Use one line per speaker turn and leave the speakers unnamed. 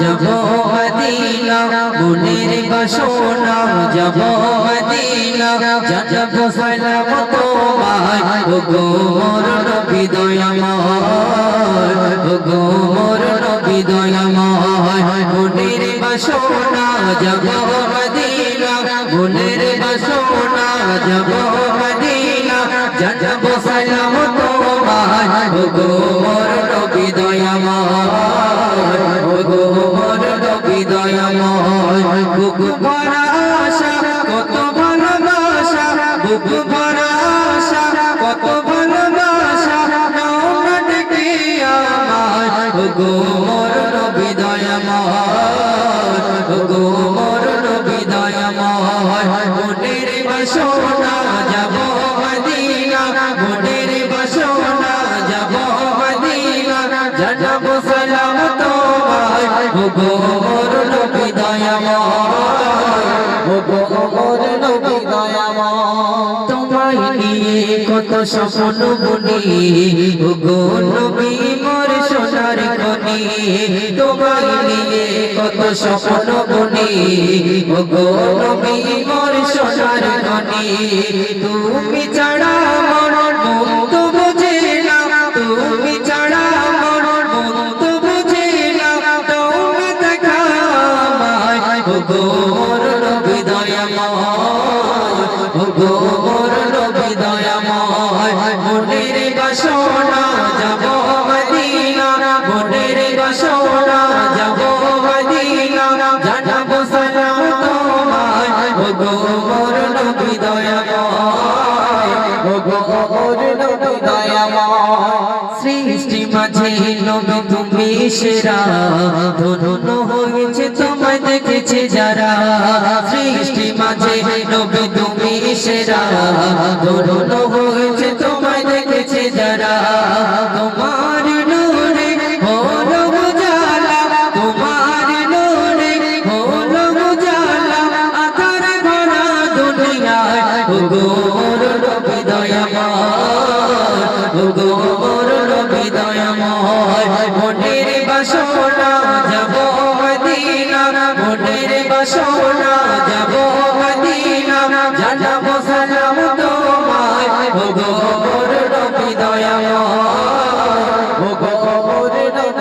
যাব মদিনা মনের বাসনা যাব মদিনা যাব সালাম তোমায়, ও গো মোর নবী দয়াময়, ও গো মোর নবী দয়াময় মনের বাসনা যাব মদিনা মনের বাসনা যাব মদিনা যাব সালাম তোমায়, ও গো কত ভালোবাসা বুক ভরা আশা কত ভালোবাসা নৌকা ডেকে আমার ও গো ও গো মোর নবী দয়াময়। তোমায় নিয়ে কত স্বপ্ন বুনি। গো নবী, মোর সোনার খনি। তোমায় নিয়ে কত স্বপ্ন বুনি। গো নবী, মোর সোনার খনি। তুমি ছাড়া মোর মন তো বুঝে না। তুমি ছাড়া মোর মন তো বুঝে না। তোমরা দেখা গো দয়াময় ও গো মোর নবী দয়াময় মনের বাসনা যাব মদিনা মনের বাসনা যাব মদিনা জানাব সালাম তোমায় ও গো মোর নবী দয়াময় ও সৃষ্টি মাঝে নবী তুমি সেরা। ধন্য হয়েছে তোমায় দেখেছে যারা। সৃষ্টি মাঝে নবী তুমি সেরা। ধন্য হয়েছে তোমায় দেখেছে যারা।